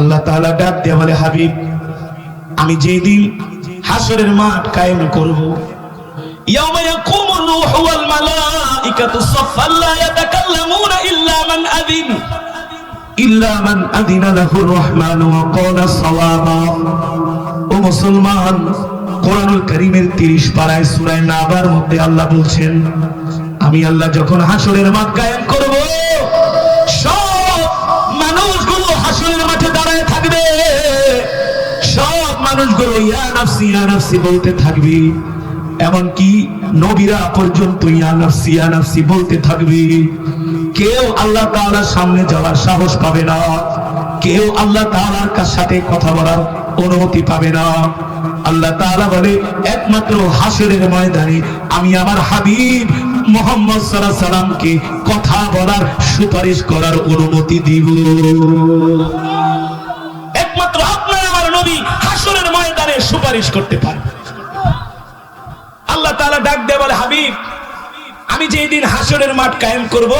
আল্লাহ তাআলা ডাক দিয়ে বলে, হাবিব, আমি যেই দিন হাসরের মাঠ কায়েম করব ইয়াকুমু ওয়াল সাফফান লা ইল্লা মান আযিন ইল্লা মান আযিনা লাহুর ওয়া ক্বালা ও মুসলমান, কোরআনুল কারীমের 30 পারায় সূরা নাবার মধ্যে আল্লাহ বলছেন, আমি আল্লাহ যখন হাসরের মাঠ কায়েম করব মাঠে থাকবে। সব মানুষগুলো ইয়া নাফসি বলতে থাকবে। এমনকি নবীরা পর্যন্ত ইয়া নাফসি বলতে থাকবে। কেউ আল্লাহ তাআলার সামনে যাওয়ার সাহস পাবে না। কেউ আল্লাহ তাআলার সাথে কথা বলার অনুমতি পাবে না। আল্লাহ তাআলা বলে, একমাত্র হাসরের ময়দানে আমি আমার হাবিব মোহাম্মদ আলাইহি সাল্লামকে কথা বলার সুপারিশ করার অনুমতি দিব। একমাত্র আপনার আমার নবী হাসরের ময়দানে সুপারিশ করতে পারে আল্লাহ তাআলা ডাক দেয় বলে, হাবিব, আমি যেই দিন হাসরের মাঠ কায়েম করব,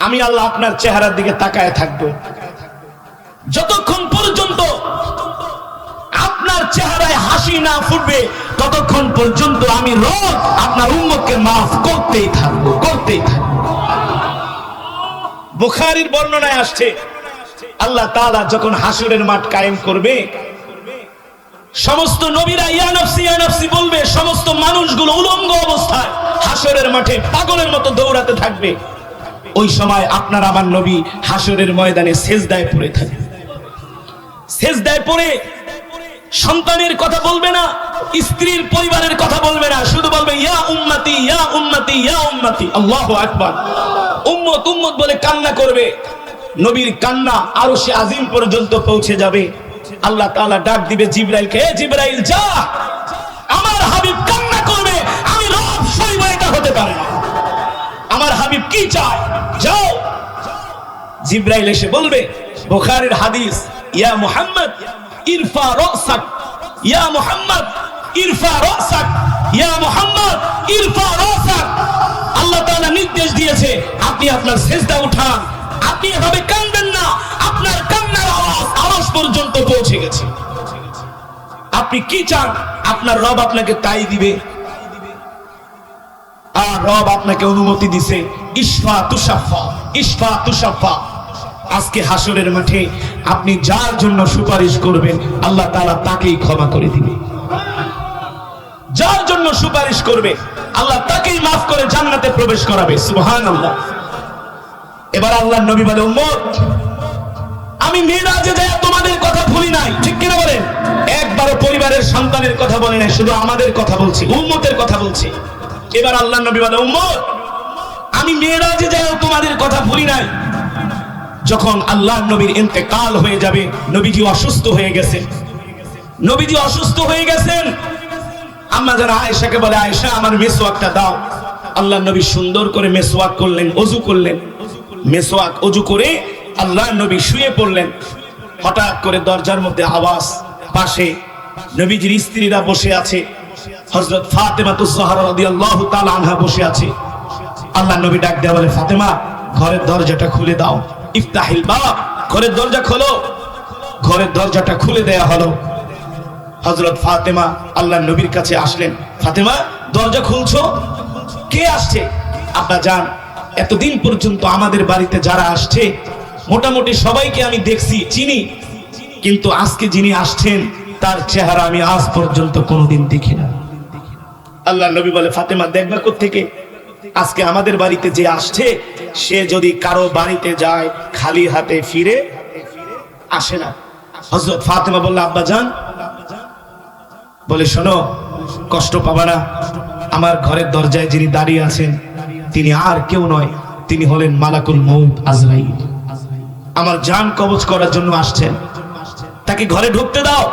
আমি আল্লাহ আপনার চেহারার দিকে তাকায় থাকব। যতক্ষণ পর্যন্ত আপনার চেহারায় হাসি না ফুটবে, ততক্ষণ পর্যন্ত আমি রোজ আপনার উম্মতকে মাফ করতেই থাকব করতেই থাকব। বুখারীর বর্ণনায় আসছে আল্লাহ তাআলা যখন হাসরের মাঠ কায়েম করবে, সমস্ত নবীরা, ইয়া নফসি ইয়া নফসি বলবে, সমস্ত মানুষগুলো উলঙ্গ অবস্থায় হাসরের মাঠে পাগলের মতো দৌড়াতে থাকবে। ওই সময় আপনার আমার নবী হাসরের ময়দানে সেজদায় পড়ে থাকবে সেজদায় পড়ে সন্তানের কথা বলবে না, স্ত্রীর পরিবারের কথা বলবে না, শুধু বলবে, ইয়া উম্মতি ইয়া উম্মতি ইয়া উম্মতি। আল্লাহু আকবার। উম্মত উম্মত বলে কান্না করবে। নবীর কান্না আরও সে আজিম পর্যন্ত পৌঁছে যাবে। আল্লাহ তাআলা ডাক দিবে জিবরাইলকে, এ জিবরাইল, যা! আমার হাবিব কান্না করবে, আমি রব সইব, এটা হতে পারে আমার হাবিব কি চায়? যাও। জিব্রাইল এসে বলবে, বুখারীর হাদিস, ইয়া মুহাম্মদ, ইরফা রাসাক, ইয়া মুহাম্মদ, ইরফা রাসাক, ইয়া মুহাম্মদ, ইরফা রাসাক। আল্লাহ তাআলা নির্দেশ দিয়েছে, আপনি আপনার সিজদা উঠান আপনি এভাবে কাঁদবেন না, আপনার কান্নার আওয়াজ পর্যন্ত পৌঁছে গেছে। আপনি কি চান? আপনার রব আপনাকে তাই দিবে। আর রব আপনাকে অনুমতি দিছে তুষাফা তুষাফা আজকে হাসরের মাঠে আপনি যার জন্য সুপারিশ করবেন, আল্লাহ তাআলা তাকেই ক্ষমা করে দিবে। যার জন্য সুপারিশ করবে, আল্লাহ তাকেই মাফ করে জান্নাতে প্রবেশ করাবে। সুবহানাল্লাহ। এবার আল্লাহ নবী বলে, উম্মত, আমি মিরাজে যায় তোমাদের কথা ভুলি নাই। ঠিক কিনা বলেন? একবারও পরিবারের সন্তানের কথা বলে নাই, শুধু আমাদের কথা বলছি, উম্মতের কথা বলছি। এবার আল্লাহ নবী বলে, উম্মত, আমি মেয়েরাজে যাই তোমাদের কথা ভুলি নাই। যখন আল্লাহ নবীর ইন্তেকাল হয়ে যাবে, নবীজি অসুস্থ হয়ে গেছেন। নবীজি অসুস্থ হয়ে গেছেন। আম্মা যারা আয়েশাকে বলে, আয়েশা, আমার মেসোয়াকটা দাও। আল্লাহ নবী সুন্দর করে মেসোয়াক করলেন, অজু করলেন। মেসোয়াক অজু করে আল্লাহ নবী শুয়ে পড়লেন। হঠাৎ করে দরজার মধ্যে আওয়াজ পাশে নবীজির স্ত্রীরা বসে আছে। হজরত ফাতেমা আনহা বসে আছে। আল্লাহ নবী ডাক দেয়া বলে, ফাতেমা, ঘরের দরজাটা খুলে দাও। ইফতাহিল বাব, ঘরের দরজা খোলো। ঘরের দরজাটা খুলে দেয়া হলো। হজরত ফাতেমা আল্লাহ নবীর কাছে আসলেন। ফাতেমা, দরজা খুলছো? কে আসছে? আপা যান এতদিন পর্যন্ত আমাদের বাড়িতে যারা আসছে, মোটামুটি সবাইকে আমি দেখছি, চিনি। কিন্তু আজকে যিনি আসছেন, তার চেহারা আমি আজ পর্যন্ত কোনোদিন দেখি না। আল্লাহ নবী বলে, ফাতেমা, দেখবা থেকে আজকে আমাদের বাড়িতে যে আসছে, সে যদি কারও বাড়িতে যায়, খালি হাতে ফিরে, আসে না। হজরত ফাতেমা বলল, আব্বা যান। বলে, শোনো, কষ্ট পাবা না। আমার ঘরের দরজায় যিনি দাঁড়িয়ে আছেন তিনি আর কেউ নয়, তিনি হলেন মালাকুল মৌত আজরাইল। আমার জান কবচ করার জন্য আসছেন। তাকে ঘরে ঢুকতে দাও।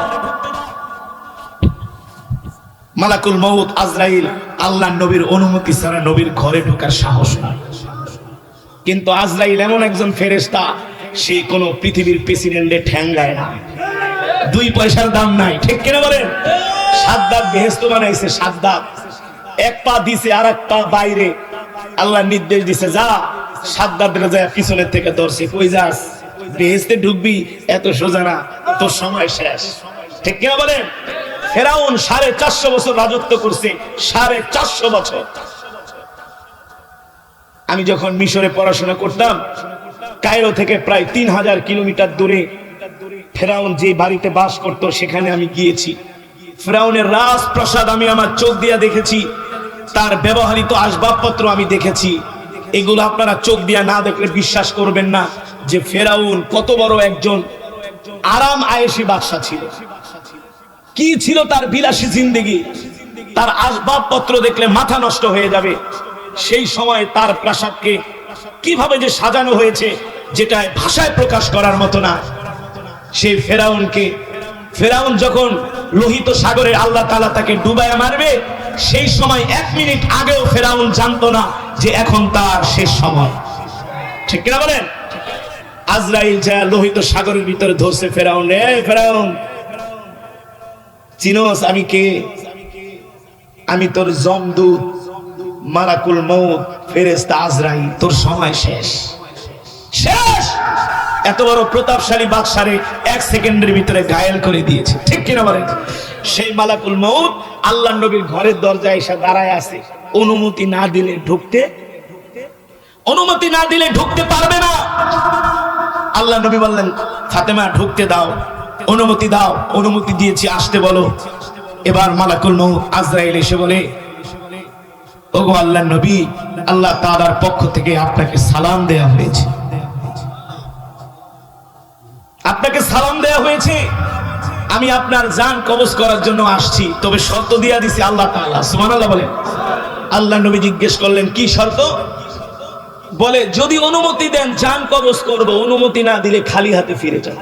মালাকুল মৌত আজরাইল আল্লাহ নবীর অনুমতি ছাড়া নবীর ঘরে ঢোকার সাহস নাই। কিন্তু আজরাইল এমন একজন ফেরেস্তা সে কোন পৃথিবীর প্রেসিডেন্টে ঠ্যাঙ্গায় না। দুই পয়সার দাম নাই, ঠিক কিনা বলেন? সাদ্দাত বেহেস্ত বানাইছে সাদ্দাত। এক পা দিছে আর এক পা বাইরে। আল্লাহ নির্দেশ দিছে, যা সাদ্দাতের যায় পিছনের থেকে ধরছে। কই যাস? বেহেস্তে ঢুকবি, এত সোজা না, তোর সময় শেষ। ঠিক কিনা বলেন? ফেরাউন সাড়ে চারশো বছর রাজত্ব করছে, সাড়ে চারশো বছর। আমি যখন মিশরে পড়াশোনা করতাম, কায়রো থেকে প্রায় তিন হাজার কিলোমিটার দূরে ফেরাউন যে বাড়িতে বাস করত, সেখানে আমি গিয়েছি। ফেরাউনের রাজপ্রাসাদ আমি আমার চোখ দিয়া দেখেছি। তার ব্যবহৃত আসবাবপত্র আমি দেখেছি। এগুলো আপনারা চোখ দিয়া না দেখলে বিশ্বাস করবেন না যে ফেরাউন কত বড় একজন আরাম আয়েসি বাদশা ছিল। কি ছিল তার বিলাসী জিন্দেগি? তার আসবাবপত্র দেখলে মাথা নষ্ট হয়ে যাবে। সেই সময় তার প্রাসাদকে কীভাবে যে সাজানো হয়েছে, যেটা ভাষায় প্রকাশ করার মতো না। সেই ফেরাউনকে, ফেরাউন যখন লোহিত সাগরে আল্লাহ তালা তাকে ডুবায় মারবে সেই সময় এক মিনিট আগেও ফেরাউন জানতো না যে এখন তার শেষ সময়। ঠিক কিনা বলেন? আজরাইল যা লোহিত সাগরের ভিতরে ধরছে ফেরাউন, এ ফেরাউন, চিনোস আমি কে? আমি তোর জমদূত মালাকুল মৌত ফেরেস্তা আজরাইল, তোর সময় শেষ। শেষ? এত বড় প্রতাপশালী বাদশারে এক সেকেন্ডের ভিতরে ঘায়েল করে দিয়েছে। ঠিক কিনা বলেন? সেই মালাকুল মৌত আল্লাহ নবীর ঘরের দরজায় এসে দাঁড়ায় আছে। অনুমতি না দিলে ঢুকতে অনুমতি না দিলে ঢুকতে পারবে না। আল্লাহ নবী বললেন, ফাতেমা, ঢুকতে দাও। অনুমতি দাও। অনুমতি দিয়েছি, আসতে বলো। এবার মালাকুল মৌত আজরাইল এসে বলে, ওগো আল্লাহ নবী, আল্লাহ তাআলার পক্ষ থেকে আপনাকে সালাম দেয়া হয়েছে। আপনাকে সালাম দেয়া হয়েছে। আমি আপনার জান কবজ করার জন্য আসছি, তবে শর্ত দিয়া দিছি আল্লাহ তাআলা। সুবহানাল্লাহ বলেন। আল্লাহ নবী জিজ্ঞেস করলেন, কি শর্ত? বলে, যদি অনুমতি দেন, জান কবজ করব, অনুমতি না দিলে খালি হাতে ফিরে যান।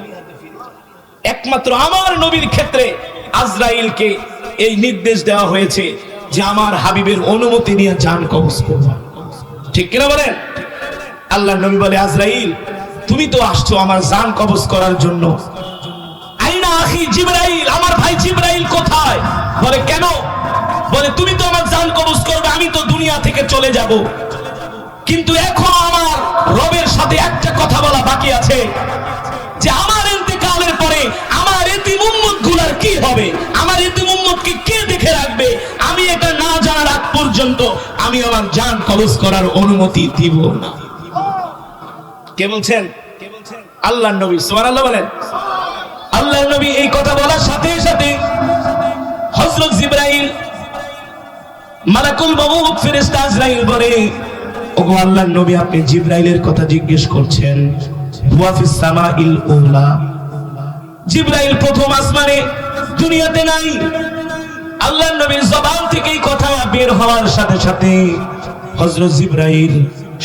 একমাত্র আমার নবীর ক্ষেত্রে আজরাইলকে এই নির্দেশ দেওয়া হয়েছে যে আমার হাবিবের অনুমতি নিয়ে জান কবজ করব। ঠিক কিনা বলেন? আল্লাহ নবী বলে, আজরাইল তুমি তো আসছো আমার জান কবজ করার জন্য। আমার ভাই জিব্রাইল কোথায়? বলে, কেন? বলে, তুমি তো আমার জান কবজ করবে, আমি তো দুনিয়া থেকে চলে যাব। কিন্তু এখন আমার রবের সাথে একটা কথা বলা বাকি আছে। যে আমার ইন্তেকালের পরে আমারগুলার কি হবে? আমার কে দেখে রাখবে? আমি এটা না জানার আগ পর্যন্ত আমি আমার জান কবজ করার অনুমতি দিব না। কে বলছেন? আল্লাহ নবী, সুবহানাল্লাহ বলেন। আল্লাহ নবী এই কথা বলার সাথে সাথে হযরত জিবরাইল, মালাকুল মাউত, ফেরেশতা আজরাইল বলে, ওগো আল্লাহর নবী, আপনি জিবরাইলের কথা জিজ্ঞেস করছেন, হুয়া ফিস সামাইল উলা? জিবরাইল প্রথম আসমানে, দুনিয়াতে নাই। আল্লাহর নবীর জবান থেকে এই কথা বের হওয়ার সাথে সাথে হযরত জিবরাইল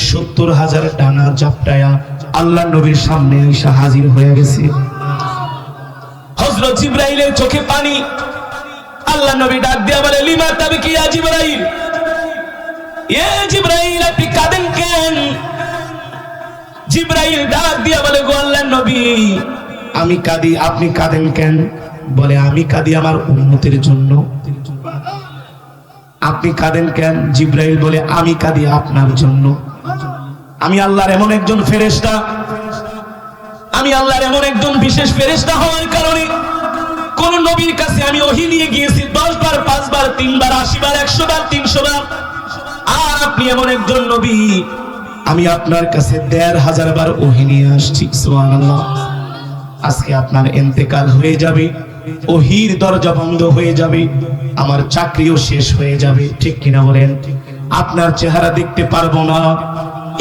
সত্তর হাজার ডানা জাপটায়া আল্লাহ নবীর সামনে এসে হাজির হয়ে গেছে। হযরত জিবরাইলের চোখে পানি। আল্লাহ নবী ডাক দিয়া বলে, লিমা তবে কি ইয়া জিবরাইল? এ জিবরাইল, আপনি কাঁদেন কেন? জিবরাইল ডাক দিয়া বলে, গো আল্লাহর নবী, আমি কাঁদি, আপনি কাঁদেন কেন? বলে, আমি কাঁদি আমার উন্নতির জন্য। আপনি কাঁদেন কেন? জিব্রাইল বলে, আমি কাঁদি আপনার জন্য। আমি আল্লাহর এমন একজন ফেরেশতা। আমি আল্লাহর এমন একজন বিশেষ ফেরেশতা হওয়ার কারণে কোন নবীর কাছে আমি ওহি নিয়ে গিয়েছি দশ বার পাঁচ বার তিনবার আশি বার একশো বার তিনশো বার আর আপনি এমন একজন নবী, আমি আপনার কাছে দেড় হাজার বার ওহি নিয়ে আসছি আজকে আপনার এন্তেকাল হয়ে যাবে, ওহির দরজা বন্ধ হয়ে যাবে, আমার চাকরিও শেষ হয়ে যাবে, ঠিক কিনা বলেন? আপনার চেহারা দেখতে পারব না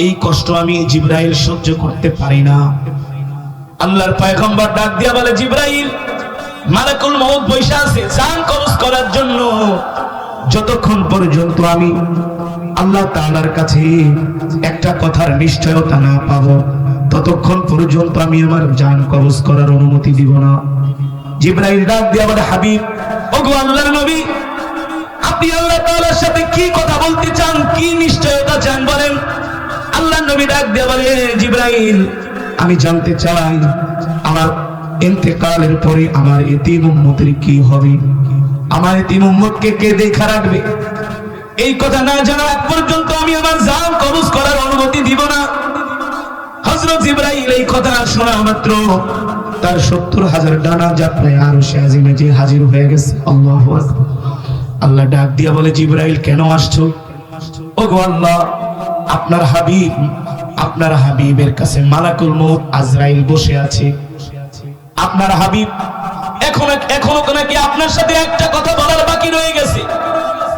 এই কষ্ট আমি জিব্রাইল সহ্য করতে পারি না। আল্লাহর পয়গম্বর ডাক দিয়া বলে, জিব্রাইল, মালাকুল মউত বৈশা আছে জান কবজ করার জন্য যতক্ষণ পর্যন্ত আমি আল্লাহ তাআলার কাছে একটা কথার নিশ্চয়তা না পাবো, ততক্ষণ পর্যন্ত আমি আমার জান কবজ করার অনুমতি দিব না। জিব্রাইল ডাক দিয়া বলে, হাবিব, ওগো আল্লাহর নবী, আপনি আল্লাহ তাআলার সাথে কি কথা বলতে চান, কি নিশ্চয়তা চান বলেন? আল্লাহ নবী ডাক দিয়া বলে জিব্রাইল, আমি জানতে চাই আমার ইন্তেকালের পরে আমার এতিম উম্মতের কি হবে? আমার এতিম উম্মতকে কে দেখা রাখবে? এই কথা না জানার আগ পর্যন্ত আমি আমার জান কবজ করার অনুমতি দিব না। হজরত ইব্রাহিম এই কথা শোনা মাত্র তার সত্তর হাজার ডানা যাত্রায় আরও সে আজিমে যে হাজির হয়ে গেছে। আল্লাহ আল্লাহ ডাক দিয়া বলে, জিব্রাইল, কেন আসছো? ও গো আল্লাহ আপনার হাবিব, আপনার হাবিবের কাছে মালাকুল মউত আজরাইল বসে আছে। আপনার হাবিব, এখন, এখনও নাকি আপনার সাথে একটা কথা বলার বাকি রয়ে গেছে।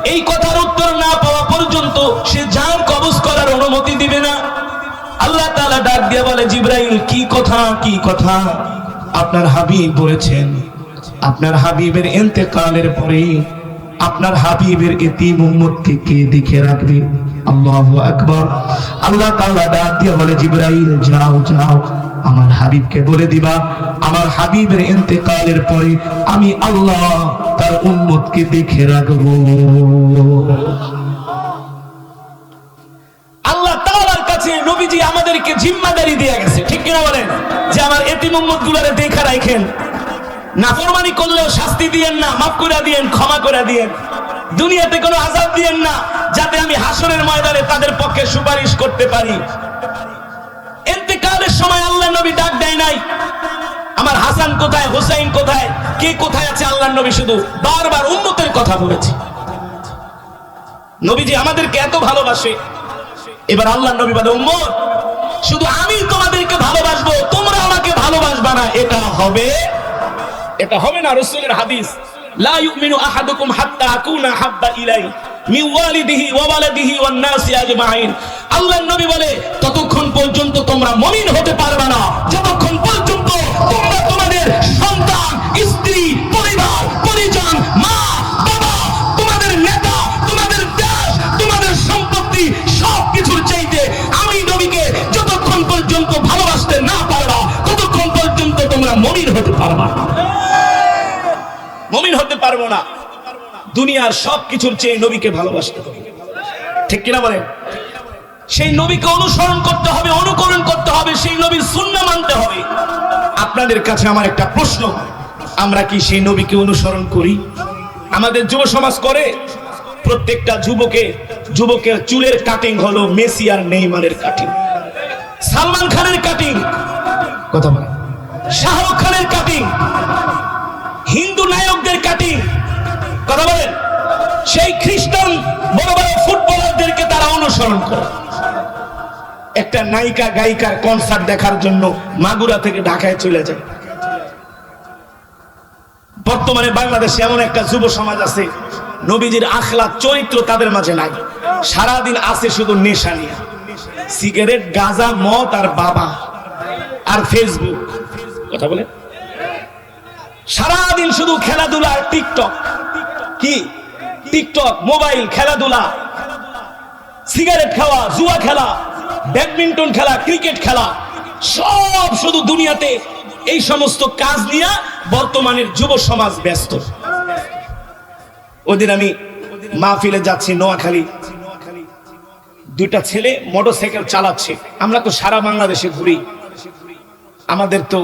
এই কথার উত্তর না পাওয়া পর্যন্ত সে জান কবজ করার অনুমতি দিবে না। আল্লাহ তাআলা ডাক দিয়ে বলে, জিব্রাইল, কি কথা কি কথা? আপনার হাবিব বলেছেন, আপনার হাবিবের ইন্তেকালের পরে আপনার হাবিবের এতিম উম্মতকে কে দেখে রাখবে? আল্লাহু আকবার। আল্লাহ তাআলা ডাক দিয়ে বলে, জিব্রাইল, যাও যাও, আমার হাবিবকে বলে দিবা। আমার হাবিবের ইন্তেকালের পরে আমি আল্লাহ তার উম্মতকে দেখে রাখব। আল্লাহ তাআলার কাছে নবীজি আমাদেরকে জিম্মাদারি দিয়ে গেছে। ঠিক কিনা বলেন? যে আমার এতিম উম্মত গুলারে দেখা রাখেন। নাফরমানি করলেও শাস্তি দিয়েন না, মাফ করে দিয়েন, ক্ষমা করে দিয়েন। দুনিয়াতে কোনো আজাব দিয়েন না, যাতে আমি হাসরের ময়দানে তাদের পক্ষে সুপারিশ করতে পারি। ইন্তেকালের সময় আল্লাহ নবী ডাক দেয় নাই, আমার হাসান কোথায়, হুসাইন কোথায়, কে কোথায় আছে? আল্লাহ নবী শুধু বারবার উন্নতের কথা বলেছে। নবীজি আমাদেরকে এত ভালোবাসে। এবার আল্লাহ নবী বলে, উম্মত, শুধু আমি তোমাদেরকে ভালোবাসবো, তোমরা আমাকে ভালোবাসবা না, এটা হবে এটা হবে না রসুলের হাদিস। লা ইউমিনু আহাদুকুম হাত্তা আকুনা হাব্বা ইলাই নবী বলে, ততক্ষণ পর্যন্ত তোমরা মুমিন হতে পারবে না। যতক্ষণ পর্যন্ত তোমরা তোমাদের সন্তান, স্ত্রী, পরিবার, পরিজন, মা, বাবা, তোমাদের নেতা, তোমাদের দেশ তোমাদের সম্পত্তি সব কিছুর চাইতে আমি নবীকে যতক্ষণ পর্যন্ত ভালোবাসতে না পারবা, ততক্ষণ পর্যন্ত তোমরা মুমিন হতে পারবা না। মমিন হতে পারব না। দুনিয়ার সব কিছুর চেয়ে নবীকে ভালোবাসতে হবে। ঠিক কিনা বলেন? সেই নবীকে অনুসরণ করতে হবে, অনুকরণ করতে হবে, সেই নবীর শূন্য মানতে হবে। আপনাদের কাছে আমার একটা প্রশ্ন। আমরা কি সেই নবীকে অনুসরণ করি? আমাদের যুব সমাজ করে। প্রত্যেকটা যুবকে, যুবকের চুলের কাটিং হলো মেসি আর নেইমারের কাটিং সালমান খানের কাটিং কথা বলে শাহরুখ খানের কাটিং হিন্দু নায়কদের কাটিং কথা বলেন? সেই খ্রিস্টান বড় বড় ফুটবলারদেরকে তারা অনুসরণ করে। একটা নায়িকা, গায়িকার কনসার্ট দেখার জন্য মাগুরা থেকে ঢাকায় চলে যায়। বর্তমানে বাংলাদেশে এমন একটা যুব সমাজ আছে, নবীজির আখলা চরিত্র তাদের মাঝে নাই। সারাদিন আছে শুধু নেশা নিয়ে। সিগারেট, গাঁজা, মদ আর বাবা। আর ফেসবুক কথা বলে সারাদিন শুধু খেলাধুলা আর টিকটক। কি? টিকটক, মোবাইল, খেলাধুলা। সিগারেট খাওয়া, জুয়া খেলা, ব্যাডমিন্টন খেলা, ক্রিকেট খেলা, সব শুধু দুনিয়াতে এই সমস্ত কাজ নিয়ে বর্তমানের যুব সমাজ ব্যস্ত। ওদিন আমি মাহফিলে যাচ্ছি নোয়াখালী। দুইটা ছেলে মোটরসাইকেল চালাচ্ছে। আমরা তো সারা বাংলাদেশে ঘুরি। আমাদের তো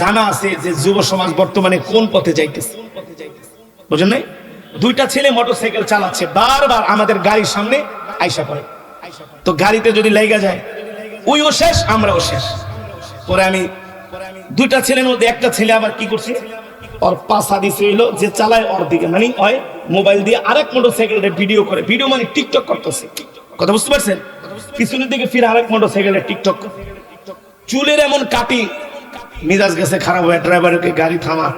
জানা আছে যে যুব সমাজ বর্তমানে কোন পথে যাইতেছে। বুঝলেন নাই? দুইটা ছেলে মোটরসাইকেল চালাচ্ছে, বারবার আমাদের গাড়ির সামনে আইসা পড়ে। তো গাড়িতে যদি লেগে যায় ওইও শেষ, আমরাও শেষ। পরে আমি দুইটা ছেলের মধ্যে একটা ছেলে আবার কি করছে? ওর পাশা দিছে হইল যে চালায় ওর দিকে। মানে হয় মোবাইল দিয়ে আরেক মোটরসাইকেলের ভিডিও করে। ভিডিও মানে টিকটক করতেছে। কথা বুঝতে পারছেন? পিছনের দিকে ফিরে আরেক মোটরসাইকেলের টিকটক। চুলের এমন কাটি মিজাজ গেছে খারাপ হয়ে ড্রাইভারকে গাড়ি থামা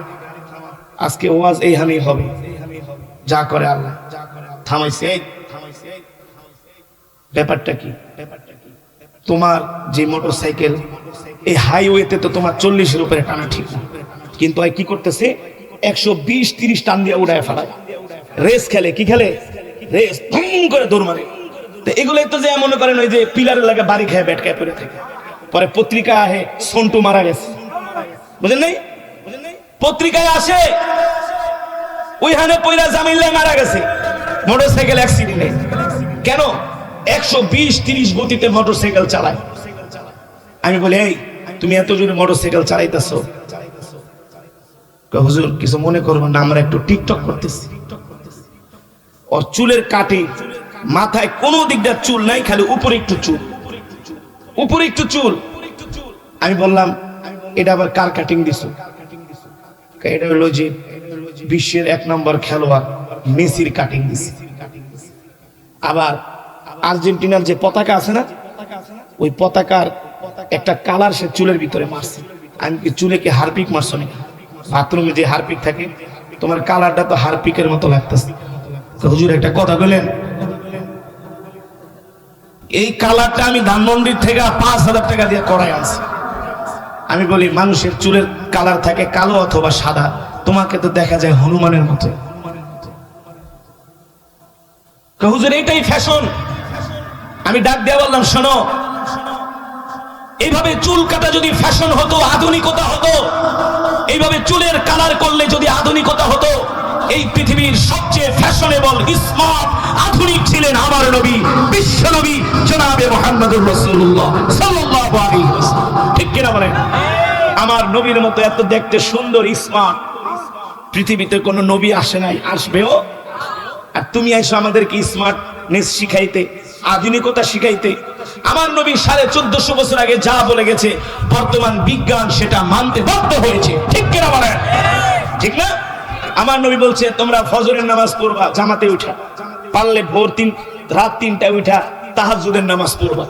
আজকে ওয়াজ এই হানি হবে। যা করে আল্লাহ। থামাইছে ব্যাপারটা কি? তোমার যে মোটর সাইকেল এই হাইওয়েতে তো তোমার চল্লিশের উপরে টানা ঠিক না। কিন্তু কি করতেছে? একশো বিশ, তিরিশ টান দিয়ে উড়ায় ফেলায়। রেস খেলে, কি খেলে? রেস করে দৌড় মারে। তো এগুলোই তো যে মনে করেন ওই যে পিলারের লাগে বাড়ি খেয়ে ব্যাট খেয়ে পড়ে থাকে। পরে পত্রিকা আহে, সন্টু মারা গেছে। বুঝলেন নাই? পত্রিকায় আসে, ওইখানে পয়লা জামিল্লায় মারা গেছে মোটর সাইকেল অ্যাক্সিডেন্টে কেন? একশো বিশ, তিরিশ গতিতে মোটর সাইকেল চালায়। আমি বলি, এই, তুমি এত জোরে মোটর সাইকেল চালাইতেছো হুজুর, কিছু মনে করবেন না, আমরা একটু টিকটক করতেছি। ওর চুলের কাটি মাথায় কোনো দিকটা চুল নাই, খালি উপরে একটু চুল। উপরে একটু চুল। আমি বললাম এটা আবার কার কাটিং দিছো? এটা হলো যে বিশ্বের এক নম্বর খেলোয়াড় মেসির কাটিং দিছে। আবার আর্জেন্টিনার যে পতাকা আছে না, ওই পতাকার একটা কালার সে চুলের ভিতরে মারছে। আমি কি চুলে কি হারপিক মারছো নাকি? বাথরুমে যে হারপিক থাকে, তোমার কালারটা তো হারপিকের মতো লাগতেছে। হুজুর একটা কথা বললেন এই কালারটা আমি ধানমন্দির থেকে পাঁচ হাজার টাকা দিয়ে করাই আনছি। আমি বলি, মানুষের চুলের কালার থাকে কালো অথবা সাদা। তোমাকে তো দেখা যায় হনুমানের মতো। হুজুর এটাই ফ্যাশন আমি ডাক দিয়ে বললাম, শোনো, এইভাবে চুল কাটা যদি ফ্যাশন হতো, আধুনিকতা হতো, এইভাবে চুলের কালার করলে যদি আধুনিকতা হতো, এই পৃথিবীর সবচেয়ে ফ্যাশনেবল স্মার্ট আধুনিক ছিলেন আমার নবী, বিশ্ব নবী, জনাবে মোহাম্মদুর রাসূলুল্লাহ সাল্লাল্লাহু আলাইহি ওয়াসাল্লাম। ঠিক কিনা বলেন? আমার নবীর মতো এত দেখতে সুন্দর স্মার্ট পৃথিবীতে কোনো নবী আসে নাই, আসবেও? আর তুমি এসো আমাদেরকে স্মার্টনেস শিখাইতে, আধুনিকতা শিখাইতে। আমার নবী সাড়ে চোদ্দশো বছর আগে যা বলে গেছে, বর্তমান বিজ্ঞান সেটা মানতে বাধ্য হয়েছে। ঠিক কিনা বলেন? ঠিক না? আমার নবী বলছে, তোমরা ফজরের নামাজ পড়বা, জামাতে উঠা। পারলে ভোর তিন, রাত তিনটায় উঠা তাহাজুদের নামাজ পড়বা।